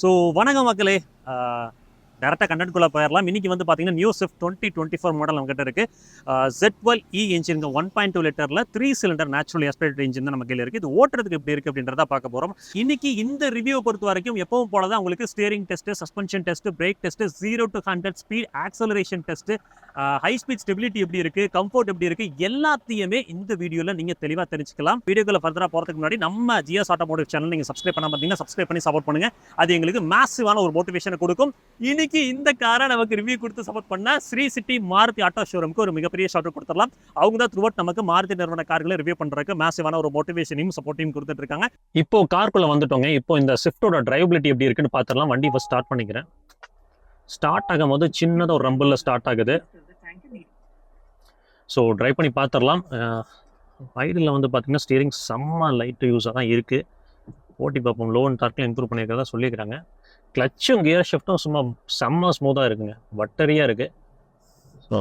So வணக்கம் மக்களே. டேரெக்டாக கண்டென்ட்குள்ளே போயிடலாம் இன்னைக்கு வந்து பார்த்தீங்கன்னா new Swift twenty twenty four model நம்மகிட்ட இருக்கு. ஜெட்வெல் இ இன்ஜினுங்க one point two லிட்டரில் three cylinder natural aspirated engine தான் நம்ம கையில் இருக்குது இது ஓட்டுறதுக்கு எப்படி இருக்குது அப்படின்றத பார்க்க போகிறோம் இன்னைக்கு இந்த ரிவ்யூ பொறுத்த வரைக்கும் எப்பவும் போல தான் உங்களுக்கு steering test suspension test brake test zero to hundred speed acceleration test high speed stability எப்படி இருக்குது கம்ஃபர்ட் எப்படி இருக்குது எல்லாத்தையுமே இந்த வீடியோவில் நீங்கள் தெளிவாக தெரிஞ்சுக்கலாம். வீடியோக்குள்ள ஃபர்தராக போகிறதுக்கு முன்னாடி நம்ம ஜிஎஸ் ஆட்டோமோட்டிவ் சேனல் நீங்கள் சப்ஸ்கிரைப் பண்ணாம பார்த்தீங்கன்னா சப்ஸ்கிரைப் பண்ணி சப்போர்ட் பண்ணுங்கள் அது எங்களுக்கு மேசிவான ஒரு மோட்டிவேஷனை கொடுக்கும். இனி இன்னைக்கு இந்த காரை நமக்கு ரிவ்யூ கொடுத்து சப்போர்ட் பண்ண ஸ்ரீ சிட்டி மாருதி ஆட்டோ ஷோரூமுக்கு ஒரு மிகப்பெரிய ஷார்ட் கொடுத்துடலாம். அவங்க தான் த்ரூவட் நமக்கு மாருதி நிறுவன கார்களை ரிவ்யூ பண்றதுக்கு மேசிவான ஒரு மோட்டிவேஷனையும் சப்போர்ட்டையும் கொடுத்துட்டு இருக்காங்க. இப்போ கார்க்குள்ள வந்துட்டோங்க. இப்போ இந்த ஸ்விஃப்டோட டிரைவபிலிட்டி எப்படி இருக்குன்னு பார்த்துடலாம் வண்டி இப்போ ஸ்டார்ட் பண்ணிக்கிறேன். ஸ்டார்ட் ஆகும் போது சின்னதாக ஒரு ரம்பிளில் ஸ்டார்ட் ஆகுது. ஸோ ட்ரைவ் பண்ணி பார்த்துடலாம் வைடில் வந்து பார்த்தீங்கன்னா ஸ்டியரிங் செம்ம லைட்டு யூஸாக தான் இருக்குது ஓட்டி பார்ப்போம். லோ அண்ட் டார்க்கில் இம்ப்ரூவ் பண்ணியிருக்கிறதா சொல்லியிருக்கிறாங்க. கிளச்சும் கியர் ஷிஃப்ட்டும் சும்மா செம்ம ஸ்மூத்தாக இருக்குங்க. வட்டரியாக இருக்குது ஸோ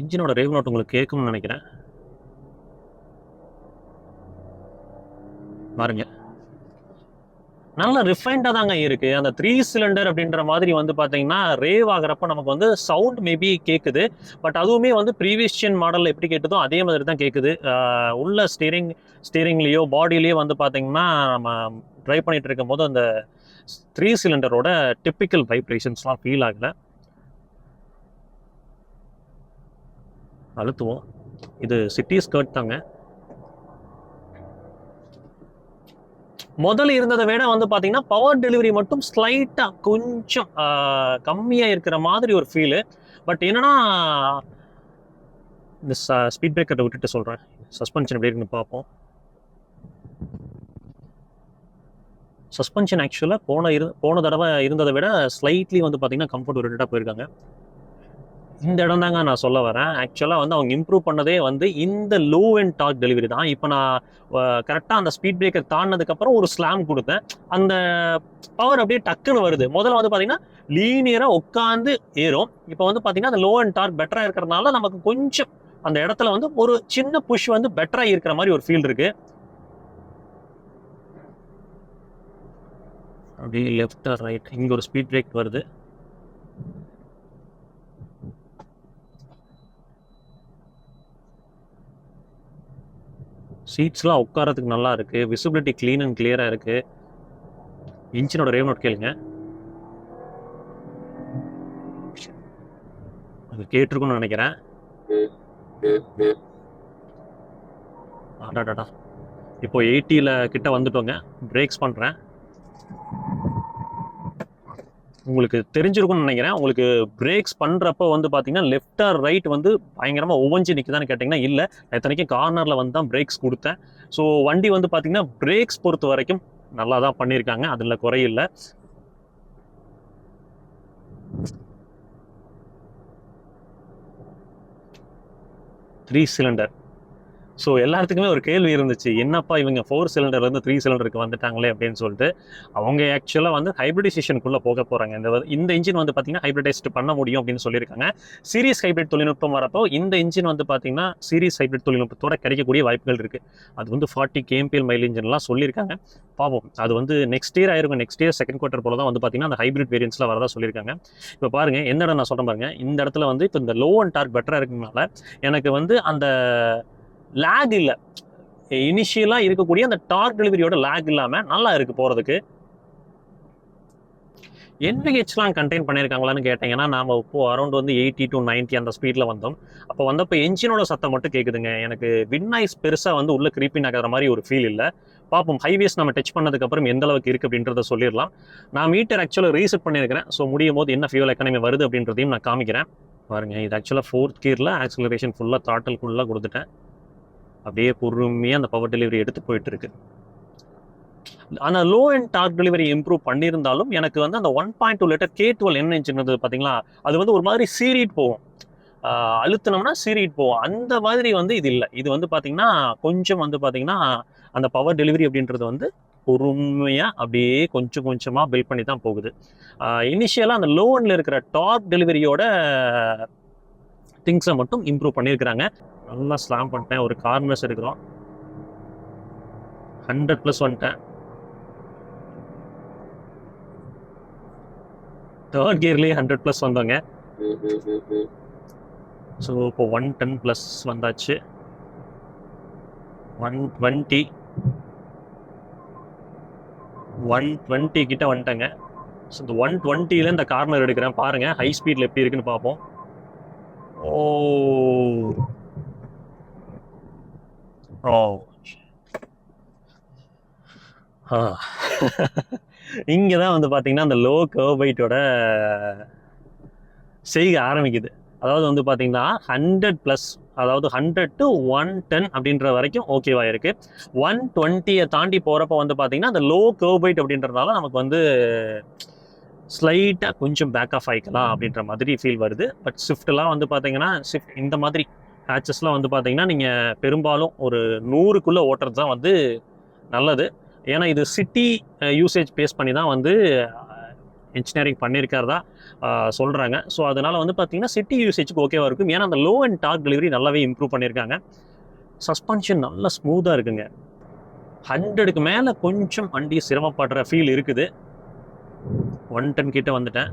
இன்ஜினோட ரேவ் நோட் உங்களுக்கு கேட்கும்னு நினைக்கிறேன். பாருங்க. நல்ல ரிஃபைண்டாக தாங்க இருக்குது அந்த த்ரீ சிலிண்டர் அப்படின்ற மாதிரி வந்து பார்த்தீங்கன்னா ரேவ் ஆகிறப்ப நமக்கு வந்து சவுண்ட் மேபி கேட்குது பட் அதுவுமே வந்து ப்ரீவியஸ்டியன் மாடலில் எப்படி கேட்டதோ அதே மாதிரி தான் கேட்குது உள்ள ஸ்டீரிங் ஸ்டீரிங்லேயோ பாடியிலேயோ வந்து பார்த்தீங்கன்னா நம்ம ட்ரைவ் பண்ணிட்டு இருக்கும் போது அந்த த்ரீ சிலிண்டரோட டிப்பிக்கல் வைப்ரேஷன்ஸ்லாம் ஃபீல் ஆகலை. அழுத்துவோம். இது சிட்டி ஸ்கர்ட் தாங்க. முதல்ல இருந்ததை விட வந்து பார்த்தீங்கன்னா பவர் டெலிவரி மட்டும் ஸ்லைட்டாக கொஞ்சம் கம்மியாக இருக்கிற மாதிரி ஒரு ஃபீலு பட் என்னன்னா இந்த ஸ்பீட் பிரேக்கரை விட்டுட்டு சொல்கிறேன் சஸ்பென்ஷன் எப்படி இருக்குன்னு பார்ப்போம். சஸ்பென்ஷன் ஆக்சுவலாக போன இரு போன தடவை இருந்ததை விட ஸ்லைட்லி வந்து பார்த்தீங்கன்னா கம்ஃபர்ட் ஓரியன்டாக போயிருக்காங்க. இந்த இடம் தாங்க நான் சொல்ல வரேன். ஆக்சுவலாக வந்து அவங்க இம்ப்ரூவ் பண்ணதே வந்து இந்த லோ அண்ட் டாக் டெலிவரி தான். இப்போ நான் கரெக்டாக அந்த ஸ்பீட் பிரேக்கர் தாண்டினதுக்கப்புறம் ஒரு ஸ்லாம் கொடுத்தேன். அந்த பவர் அப்படியே டக்குன்னு வருது. முதல்ல வந்து பார்த்தீங்கன்னா லீனியராக உட்காந்து ஏறும். இப்போ வந்து பார்த்தீங்கன்னா அந்த லோ அண்ட் டார்க் பெட்டராக இருக்கிறதுனால நமக்கு கொஞ்சம் அந்த இடத்துல வந்து ஒரு சின்ன புஷ் வந்து பெட்டராக இருக்கிற மாதிரி ஒரு ஃபீல் இருக்குது அப்படியே லெஃப்ட் ரைட் இங்கே ஒரு ஸ்பீட் பிரேக் வருது. சீட்ஸ்லாம் உட்காரத்துக்கு நல்லா இருக்குது விசிபிலிட்டி க்ளீன் அண்ட் கிளியராக இருக்குது இன்ஜினோட ரேவ் நோட் கேளுங்க. அது கேட்டிருக்கும்னு நினைக்கிறேன். அடாடாடா. இப்போ எயிட்டியில் கிட்ட வந்துட்டோங்க. பிரேக்ஸ் பண்ணுறேன் உங்களுக்கு தெரிஞ்சிருக்கும்னு நினைக்கிறேன். உங்களுக்கு பிரேக்ஸ் பண்ணுறப்ப வந்து பார்த்தீங்கன்னா லெஃப்ட் ஆர் ரைட் வந்து பயங்கரமாக ஒவ்வொஞ்சு நிற்குதான்னு கேட்டிங்கன்னா இல்லை. எத்தனைக்கும் கார்னரில் வந்து தான் பிரேக்ஸ் கொடுத்தேன். ஸோ வண்டி வந்து பார்த்தீங்கன்னா பிரேக்ஸ் பொறுத்த வரைக்கும் நல்லா தான் பண்ணியிருக்காங்க அதில் குறையில்லை த்ரீ சிலிண்டர் ஸோ எல்லாத்துக்குமே ஒரு கேள்வி இருந்துச்சு. என்னப்பா இவங்க ஃபோர் சிலிண்டர்லேருந்து த்ரீ சிலிண்டருக்கு வந்துட்டாங்களே அப்படின்னு சொல்லிட்டு அவங்க ஆக்சுவலாக வந்து ஹைப்ரிடைசேஷனுக்குள்ளே போக போகிறாங்க இந்த இந்த இன்ஜின் வந்து பார்த்திங்கன்னா ஹைப்ரிடைஸ்ட் பண்ண முடியும் அப்படின்னு சொல்லியிருக்காங்க. சீரியஸ் ஹைப்ரிட் தொழில்நுட்பம் வரப்போ இந்த இன்ஜின் வந்து பார்த்தீங்கன்னா சீரியஸ் ஹைப்ரிட் தொழில்நுட்பத்தோட கிடைக்கக்கூடிய வாய்ப்புகள் இருக்குது அது வந்து ஃபார்ட்டி கேம்பிஎல் மைல் இன்ஜின்லாம் சொல்லியிருக்காங்க. பாவம் அது வந்து நெக்ஸ்ட் இயர் ஆயிருக்கும். நெக்ஸ்ட் இயர் செகண்ட் குவார்ட்டர் போல தான் வந்து பார்த்திங்கன்னா அந்த ஹைப்ரிட் வேரியன்ஸில் வரதா சொல்லியிருக்காங்க. இப்போ பாருங்கள் என்னடா இடம் நான் சொல்கிறேன் பாருங்கள் இந்த இடத்துல வந்து இப்போ இந்த லோ அண்ட் டார்க் பெட்டராக இருக்கனால எனக்கு வந்து அந்த லேக் இல்லை. இனிஷியலாக இருக்கக்கூடிய அந்த டார்க் டெலிவரியோட லேக் இல்லாமல் நல்லா இருக்கு போகிறதுக்கு என்பிஹெச்லாம் கண்டெயின் பண்ணியிருக்காங்களான்னு கேட்டிங்கன்னா நாம் இப்போ அரௌண்ட் வந்து எயிட்டி டு 90 அந்த ஸ்பீடில் வந்தோம். அப்போ வந்தப்போ என்ஜினோட சத்தம் மட்டும் கேட்குதுங்க எனக்கு வின் நாய்ஸ் பெருசாக வந்து உள்ளே கிரீப்பிங் ஆகிற மாதிரி ஒரு ஃபீல் இல்லை. பார்ப்போம் ஹைவேஸ் நம்ம டச் பண்ணதுக்கப்புறம் எந்த அளவுக்கு இருக்குது அப்படின்றத சொல்லிடலாம். நான் மீட்டர் ஆக்சுவலாக ரீசெட் பண்ணியிருக்கிறேன் ஸோ முடியும் போது என்ன ஃபியூல் எக்கானமி வருது அப்படின்றதையும் நான் காமிக்கிறேன். பாருங்கள் இது ஆக்சுவலாக ஃபோர்த் கியரில் ஆக்சிலரேஷன் ஃபுல்லாக தாட்டல் ஃபுல்லாக கொடுத்துட்டேன். அப்படியே பொறுமையாக அந்த பவர் டெலிவரி எடுத்து போயிட்டு இருக்கு ஆனால் low and torque delivery improve பண்ணியிருந்தாலும் எனக்கு வந்து அந்த one point two litre K twelve என்ன இன்ஜின் பார்த்தீங்களா அது வந்து ஒரு மாதிரி சீரிட் போகும். அழுத்தினோம்னா சீரிட் போகும். அந்த மாதிரி வந்து இது இல்லை. இது வந்து பார்த்தீங்கன்னா கொஞ்சம் வந்து பார்த்தீங்கன்னா அந்த பவர் டெலிவரி அப்படின்றது வந்து பொறுமையாக அப்படியே கொஞ்சம் கொஞ்சமாக பில்ட் பண்ணி தான் போகுது இனிஷியலாக அந்த லோனில் இருக்கிற டாப் டெலிவரியோட திங்ஸை மட்டும் இம்ப்ரூவ் பண்ணியிருக்கிறாங்க. நல்லா ஸ்லாம் பண்ணிட்டேன். ஒரு கார்னர்ஸ் எடுக்கிறோம். ஹண்ட்ரட் ப்ளஸ் வந்துட்டேன். தேர்ட் கியர்லேயே ஹண்ட்ரட் ப்ளஸ் வந்தோங்க. ஸோ இப்போ ஒன் டென் ப்ளஸ் வந்தாச்சு. ஒன் டுவெண்ட்டி ஒன் டுவெண்ட்டி கிட்ட வந்துட்டேங்க. ஸோ இந்த ஒன் டுவெண்ட்டியில் இந்த கார்னர் எடுக்கிறேன். பாருங்கள் ஹை ஸ்பீடில் எப்படி இருக்குன்னு பார்ப்போம். ஓ! Oh. ஓ இங்கே தான் வந்து பார்த்தீங்கன்னா அந்த லோ கர்வைட்டோட செய்க ஆரம்பிக்குது. அதாவது வந்து பார்த்தீங்கன்னா ஹண்ட்ரட் ப்ளஸ் அதாவது ஹண்ட்ரட் டு ஒன் டென் அப்படின்ற வரைக்கும் ஓகேவா இருக்குது ஒன் டுவெண்ட்டியை தாண்டி போகிறப்ப வந்து பார்த்தீங்கன்னா அந்த லோ கர்வைட் அப்படின்றதுனால நமக்கு வந்து ஸ்லைட்டாக கொஞ்சம் பேக் ஆஃப் ஆகிக்கலாம் அப்படின்ற மாதிரி ஃபீல் வருது. பட் ஷிஃப்ட்லாம் வந்து பார்த்தீங்கன்னா ஷிஃப்ட் இந்த மாதிரி ஹேச்சஸ்லாம் வந்து பார்த்தீங்கன்னா நீங்கள் பெரும்பாலும் ஒரு நூறுக்குள்ளே ஓட்டுறது தான் வந்து நல்லது. ஏன்னா இது சிட்டி யூசேஜ் பேஸ் பண்ணி தான் வந்து இன்ஜினியரிங் பண்ணியிருக்கிறதா சொல்கிறாங்க ஸோ அதனால் வந்து பார்த்திங்கன்னா சிட்டி யூசேஜுக்கு ஓகேவாக இருக்கும். ஏன்னா அந்த லோ அண்ட் டாக் டெலிவரி நல்லாவே இம்ப்ரூவ் பண்ணியிருக்காங்க சஸ்பென்ஷன் நல்லா ஸ்மூத்தாக இருக்குங்க. ஹண்ட்ரடுக்கு மேலே கொஞ்சம் வண்டி சிரமப்படுற ஃபீல் இருக்குது. ஒன் டென் கிட்டே வந்துட்டேன்.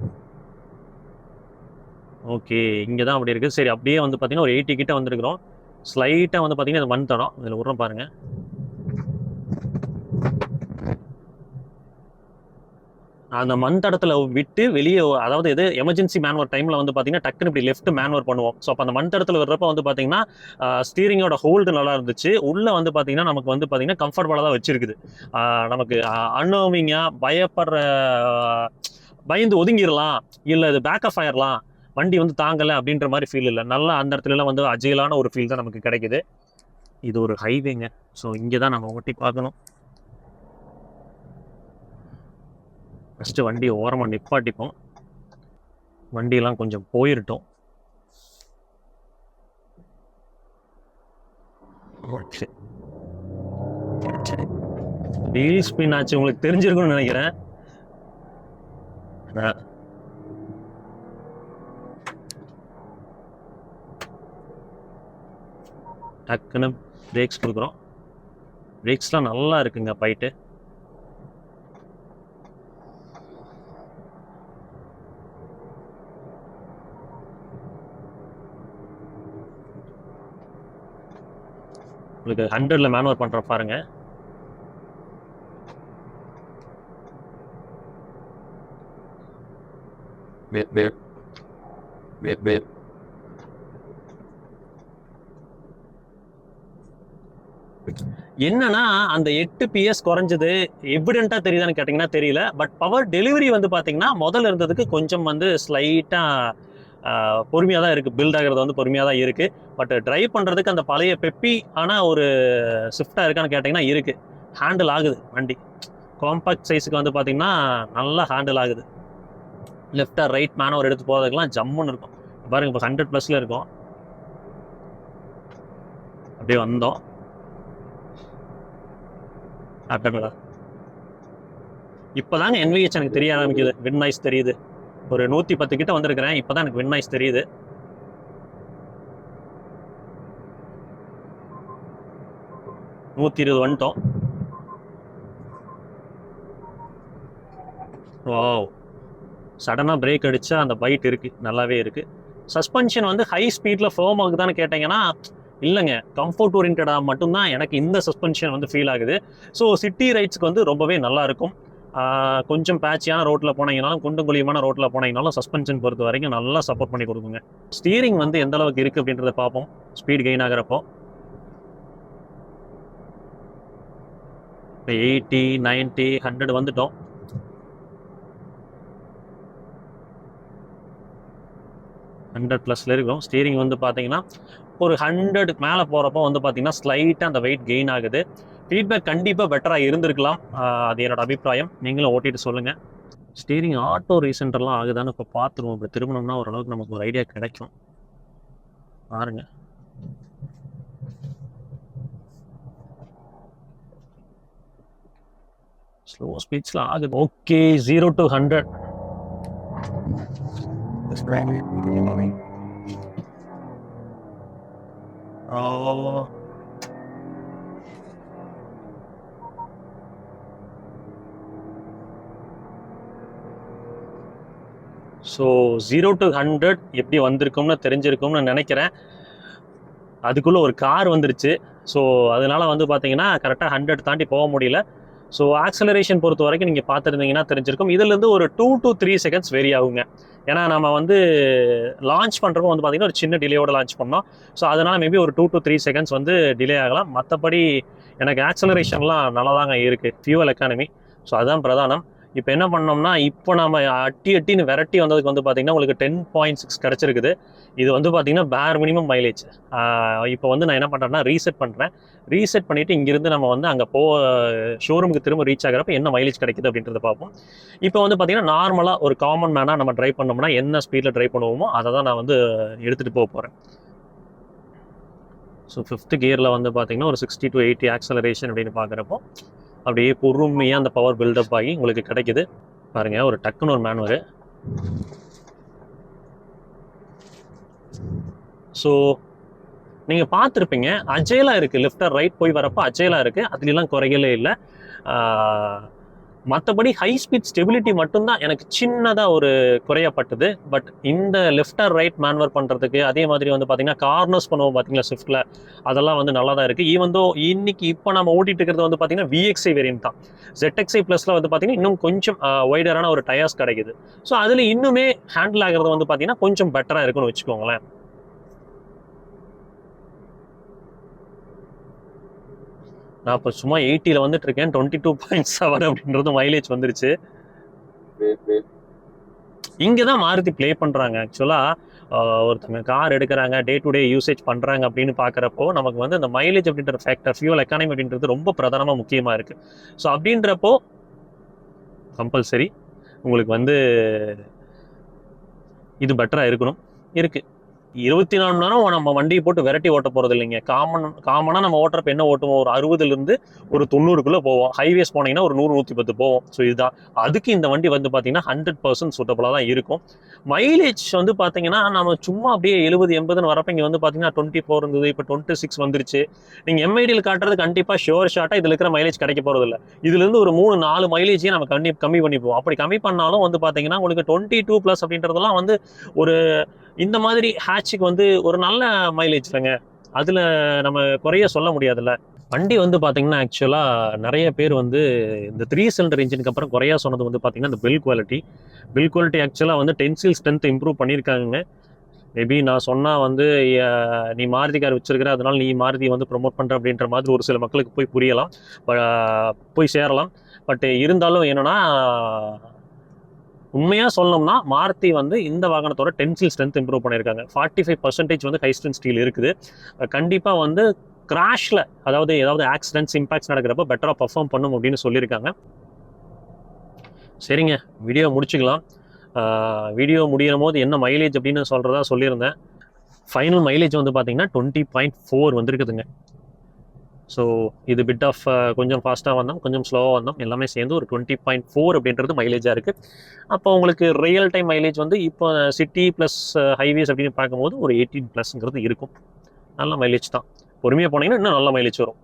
ஓகே இங்கே தான் அப்படி இருக்குது சரி அப்படியே வந்து பார்த்தீங்கன்னா ஒரு எயிட்டி கிட்ட வந்துருக்குறோம். ஸ்லைட்டாக வந்து பார்த்தீங்கன்னா இது மண் தடம் இதில் விட்றோம் பாருங்கள் அந்த மண் தடத்தில் விட்டு வெளியே அதாவது எது எமர்ஜென்சி மேன்வர் டைமில் வந்து பார்த்தீங்கன்னா டக்குன்னு இப்படி லெஃப்ட் மேன்வர் பண்ணுவோம். ஸோ அப்போ அந்த மண் தடத்தில் வர்றப்ப வந்து பார்த்தீங்கன்னா ஸ்டீரிங்கோட ஹோல்டு நல்லா இருந்துச்சு. உள்ளே வந்து பார்த்தீங்கன்னா நமக்கு வந்து பார்த்தீங்கன்னா கம்ஃபர்டபுளாக தான் வச்சிருக்குது. நமக்கு அன்னோவிங்காக பயப்படுற பயந்து ஒதுங்கிடலாம். இல்லை இது பேக்கப் ஆயிடலாம் வண்டி வந்து தாங்கலை அப்படின்ற மாதிரி ஃபீல் இல்லை. நல்லா அந்த இடத்துலலாம் வந்து அஜயலான ஒரு ஃபீல் தான் நமக்கு கிடைக்குது. இது ஒரு ஹைவேங்க ஸோ இங்கே தான் நம்ம ஓட்டி பார்க்கணும். ஃபஸ்ட்டு வண்டி ஓரமாக நிப்பாட்டிப்போம். வண்டியெல்லாம் கொஞ்சம் போயிருட்டோம். ஓகே. வீல் ஸ்பின் ஆச்சு. உங்களுக்கு தெரிஞ்சிருக்கும்னு நினைக்கிறேன். டக்குன்னு பிரேக்ஸ் கொடுக்குறோம் பிரேக்ஸ்லாம் நல்லா இருக்குங்க பைட்டு உங்களுக்கு ஹண்ட்ரடில் மேனுவர் பண்ணுற பாருங்கள் Bip, bip. Bip, bip. என்னன்னா அந்த எட்டு பிஎஸ் குறைஞ்சது எவிடென்ட்டாக தெரியுதான்னு கேட்டிங்கன்னா தெரியல. பட் பவர் டெலிவரி வந்து பார்த்தீங்கன்னா முதல்ல இருந்ததுக்கு கொஞ்சம் வந்து ஸ்லைட்டாக பொறுமையாக தான் இருக்குது பில்ட் ஆகிறது வந்து பொறுமையாக தான் இருக்குது பட் ட்ரைவ் பண்ணுறதுக்கு அந்த பழைய பெப்பி ஆனால் ஒரு ஸ்விஃப்டாக இருக்கான்னு கேட்டிங்கன்னா இருக்குது ஹேண்டில் ஆகுது வண்டி. காம்பாக்ட் சைஸுக்கு வந்து பார்த்திங்கன்னா நல்லா ஹேண்டில் ஆகுது. லெஃப்டாக ரைட் மேனவர் எடுத்து போகிறதுக்கெலாம் ஜம்முன்னு இருக்கும். பாருங்க இப்போ ஹண்ட்ரட் ப்ளஸில் இருக்கும். அப்படியே வந்தோம். அட்டடா இப்போதாங்க என்விஹெச் எனக்கு தெரிய ஆரம்பிக்குது. வின் நாய்ஸ் தெரியுது. ஒரு நூற்றி பத்து கிட்ட வந்திருக்கிறேன். இப்போதான் எனக்கு வின் நாய்ஸ் தெரியுது. நூற்றி இருபது வந்துட்டோம் வாவ் சடனாக பிரேக் அடிச்சா அந்த பைட் இருக்கு. நல்லாவே இருக்கு. சஸ்பென்ஷன் வந்து ஹை ஸ்பீடில் ஃபோம் ஆகுதான்னு கேட்டிங்கன்னா இல்லைங்க கம்ஃபர்ட் ஓரியன்டாக மட்டும்தான் எனக்கு இந்த சஸ்பென்ஷன் வந்து ஃபீல் ஆகுது. ஸோ சிட்டி ரைட்ஸ்க்கு வந்து ரொம்பவே நல்லா இருக்கும். கொஞ்சம் பேச்சியான ரோட்டில் போனீங்கனாலும் குண்டும் குழியமான ரோட்டில் போனீங்கனாலும் சஸ்பென்ஷன் பொறுத்த வரைக்கும் நல்லா சப்போர்ட் பண்ணி கொடுக்குங்க. ஸ்டீரிங் வந்து எந்த அளவுக்கு இருக்குது அப்படின்றத பார்ப்போம். ஸ்பீட் கெயின் ஆகிறப்போ. இப்போ எயிட்டி நைன்ட்டி ஹண்ட்ரட் வந்துட்டோம். ஹண்ட்ரட் ப்ளஸில் இருக்கும். ஸ்டீரிங் வந்து பார்த்தீங்கன்னா ஒரு ஹண்ட்ரடுக்கு மேலே போகிறப்போ வந்து பார்த்தீங்கன்னா ஸ்லைட்டாக அந்த வெயிட் கெயின் ஆகுது. ஃபீட்பேக் கண்டிப்பாக பெட்டராக இருந்திருக்கலாம். அது என்னோட அபிப்பிராயம். நீங்களும் ஓட்டிட்டு சொல்லுங்கள் ஸ்டீரிங் ஆட்டோ ரீசெண்டர்லாம் ஆகுதான்னு இப்போ பார்த்துருவோம் இப்படி திரும்பணும்னா ஓரளவுக்கு நமக்கு ஒரு ஐடியா கிடைக்கும். பாருங்க. ஸ்லோ ஸ்பீட்ஸில் ஆகுது. Okay zero to hundred Oh. So zero to hundred எப்படி வந்திருக்கும்னு தெரிஞ்சிருக்கும்னு நினைக்கிறேன். அதுக்குள்ளே ஒரு கார் வந்துருச்சு. ஸோ அதனால வந்து பார்த்தீங்கன்னா கரெக்டாக ஹண்ட்ரட் தாண்டி போக முடியல. ஸோ ஆக்சலரேஷன் பொறுத்த வரைக்கும் நீங்கள் பார்த்துருந்தீங்கன்னா தெரிஞ்சிருக்கும். இதுலேருந்து ஒரு two to three seconds vary ஆகுங்க. ஏன்னா நம்ம வந்து லான்ச் பண்ணுறப்போ வந்து பார்த்திங்கன்னா ஒரு சின்ன டிலேயோட லான்ச் பண்ணோம். ஸோ அதனால் மேபி ஒரு டூ டு த்ரீ செகண்ட்ஸ் வந்து டிலே ஆகலாம். மற்றபடி எனக்கு ஆக்சலரேஷன்லாம் நல்லா தாங்க இருக்குது ஃபியூவல் எக்கானமி ஸோ அதுதான் பிரதானம். இப்போ என்ன பண்ணோம்னா இப்போ நம்ம அட்டி அட்டின்னு வெரைட்டி வந்ததுக்கு வந்து பார்த்தீங்கன்னா உங்களுக்கு டென் பாயிண்ட் சிக்ஸ் கிடச்சிருக்குது. இது வந்து பார்த்திங்கன்னா பேர் மினிமம் மைலேஜ் இப்போ வந்து நான் என்ன பண்ணுறேன்னா ரீசெட் பண்ணுறேன் ரீசெட் பண்ணிவிட்டு இங்கேருந்து நம்ம வந்து அங்கே போ ஷோரூமுக்கு திரும்ப ரீச் ஆகிறப்ப என்ன மைலேஜ் கிடைக்குது அப்படின்றத பார்ப்போம். இப்போ வந்து பார்த்தீங்கன்னா நார்மலாக ஒரு காமன் மேனாக நம்ம ட்ரைவ் பண்ணோம்னா என்ன ஸ்பீடில் ட்ரைவ் பண்ணுவோமோ அதை தான் நான் வந்து எடுத்துகிட்டு போக போகிறேன் ஸோ ஃபிஃப்த் கியரில் வந்து பார்த்தீங்கன்னா ஒரு சிக்ஸ்டி டு எயிட்டி ஆக்சலரேஷன் அப்படின்னு பார்க்குறப்போ அப்படியே பொறுமையாக அந்த பவர் பில்டப் ஆகி உங்களுக்கு கிடைக்குது. பாருங்க ஒரு டக்குன்னு ஒரு மேனுவரு ஸோ நீங்கள் பார்த்துருப்பீங்க அஜயலாக இருக்குது லெஃப்டர் ரைட் போய் வரப்போ அஜயலாக இருக்குது அதுலலாம் குறைகளே இல்லை. மற்றபடி ஹை ஸ்பீட் ஸ்டெபிலிட்டி மட்டும்தான் எனக்கு சின்னதாக ஒரு குறையப்பட்டது. பட் இந்த லெஃப்டர் ரைட் மேன்வர் பண்ணுறதுக்கு அதே மாதிரி வந்து பார்த்தீங்கன்னா கார்னர்ஸ் பண்ணுவோம் பார்த்தீங்களா ஸ்விஃப்ட்டில் அதெல்லாம் வந்து நல்லா தான் இருக்குது ஈவன் தோ இன்னைக்கு இப்போ நம்ம ஓட்டிட்டு இருக்கிறது வந்து பார்த்தீங்கன்னா விஎக்ஸ்ஐ வேரியன்ட் தான். ஜெட்எக்ஸ்ஐ ப்ளஸில் வந்து பார்த்தீங்கன்னா இன்னும் கொஞ்சம் ஒய்டரான ஒரு டயர்ஸ் கிடைக்குது. ஸோ அதில் இன்னுமே ஹேண்டில் ஆகிறது வந்து பார்த்தீங்கன்னா கொஞ்சம் பெட்டராக இருக்குன்னு வச்சுக்கோங்களேன். நான் இப்போ சும்மா எயிட்டியில் வந்துட்டு இருக்கேன் டுவெண்ட்டி டூ பாயிண்ட் செவன் அப்படின்றது மைலேஜ் வந்துருச்சு. இங்கே தான் மாருதி ப்ளே பண்ணுறாங்க ஆக்சுவலாக ஒருத்தவங்க கார் எடுக்கிறாங்க டே டு டே யூசேஜ் பண்ணுறாங்க அப்படின்னு பார்க்குறப்போ நமக்கு வந்து அந்த மைலேஜ் அப்படின்ற ஃபேக்டர் ஃபியூல் எக்கானமி அப்படின்றது ரொம்ப பிரதானமாக முக்கியமாக இருக்குது ஸோ அப்படின்றப்போ கம்பல்சரி உங்களுக்கு வந்து இது பெட்டராக இருக்கணும். இருக்குது இருபத்தி நாலு மணி நேரம் நம்ம வண்டியை போட்டு விரட்டி ஓட்ட போகிறது இல்லைங்க. காமன் காமனாக நம்ம ஓட்டுறப்ப என்ன ஓட்டுவோம்? ஒரு அறுபதுலேருந்து ஒரு தொண்ணூறுக்குள்ளே போவோம். ஹைவேஸ் போனீங்கன்னா ஒரு நூறு நூற்றி பத்து போவோம். ஸோ இதுதான். அதுக்கு இந்த வண்டி வந்து பார்த்தீங்கன்னா ஹண்ட்ரட் பர்சன்ட் சூட்டபுளாக தான் இருக்கும். மைலேஜ் வந்து பார்த்தீங்கன்னா நம்ம சும்மா அப்படியே எழுபது எண்பதுன்னு வரப்ப இங்கே வந்து பார்த்தீங்கன்னா டுவெண்ட்டி ஃபோர் இருந்தது. இப்போ டுவெண்ட்டி சிக்ஸ் வந்துருச்சு. நீங்கள் எம்ஐடியில் காட்டுறது கண்டிப்பாக ஷோர் ஷார்ட்டாக இதில் இருக்கிற மைலேஜ் கிடைக்க போகிறது இல்லை. இதுலேருந்து ஒரு மூணு நாலு மைலேஜையும் நம்ம கம்மி கம்மி பண்ணிப்போம். அப்படி கம்மி பண்ணாலும் வந்து பார்த்தீங்கன்னா உங்களுக்கு டுவெண்ட்டி டூ ப்ளஸ் அப்படின்றதெல்லாம் வந்து ஒரு இந்த மாதிரி ஹேட்சுக்கு வந்து ஒரு நல்ல மைலேஜ் இல்லைங்க அதில் நம்ம குறைய சொல்ல முடியாதுல்ல. வண்டி வந்து பார்த்தீங்கன்னா ஆக்சுவலாக நிறைய பேர் வந்து இந்த த்ரீ சிலிண்டர் இன்ஜினுக்கு அப்புறம் குறையா சொன்னது வந்து பார்த்தீங்கன்னா இந்த பில் குவாலிட்டி பில் குவாலிட்டி ஆக்சுவலாக வந்து டென்சில் ஸ்ட்ரென்த் இம்ப்ரூவ் பண்ணியிருக்காங்க மேபி நான் சொன்னால் வந்து நீ மாருதி கார் வச்சிருக்கிற அதனால் நீ மாருதி வந்து ப்ரொமோட் பண்ணுற அப்படின்ற மாதிரி ஒரு சில மக்களுக்கு போய் புரியலாம். போய் சேரலாம். பட் இருந்தாலும் என்னென்னா உண்மையாக சொல்லணும்னா மாருதி வந்து இந்த வாகனத்தோட டென்சில் ஸ்ட்ரென்த் இம்ப்ரூவ் பண்ணியிருக்காங்க. ஃபார்ட்டி ஃபைவ் பர்சன்டேஜ் வந்து ஹை ஸ்ட்ரென்த் ஸ்டீல் இருக்குது. கண்டிப்பாக வந்து கிராஷில் அதாவது ஏதாவது ஆக்சிடென்ட்ஸ் இம்பாக்ட்ஸ் நடக்கிறப்ப பெட்டராக பர்ஃபார்ம் பண்ணும் அப்படின்னு சொல்லியிருக்காங்க. சரிங்க வீடியோ முடிச்சுக்கலாம். வீடியோ முடிகிற போது என்ன மைலேஜ் அப்படின்னு சொல்கிறதா சொல்லியிருந்தேன். ஃபைனல் மைலேஜ் வந்து பார்த்தீங்கன்னா டுவெண்ட்டி பாயிண்ட் ஃபோர் வந்துருக்குதுங்க. ஸோ இது பிட் ஆஃப் uh, கொஞ்சம் ஃபாஸ்ட்டாக வந்தோம் கொஞ்சம் ஸ்லோவாக வந்தோம். எல்லாமே சேர்ந்து ஒரு டுவெண்ட்டி பாயிண்ட் ஃபோர் அப்படின்றது மைலேஜாக இருக்குது அப்போ உங்களுக்கு ரியல் டைம் மைலேஜ் வந்து இப்போ சிட்டி ப்ளஸ் ஹைவேஸ் அப்படின்னு பார்க்கும்போது ஒரு எயிட்டீன் ப்ளஸ்ங்கிறது இருக்கும். நல்ல மைலேஜ் தான். பொறுமையாக போனீங்கன்னா இன்னும் நல்ல மைலேஜ் வரும்.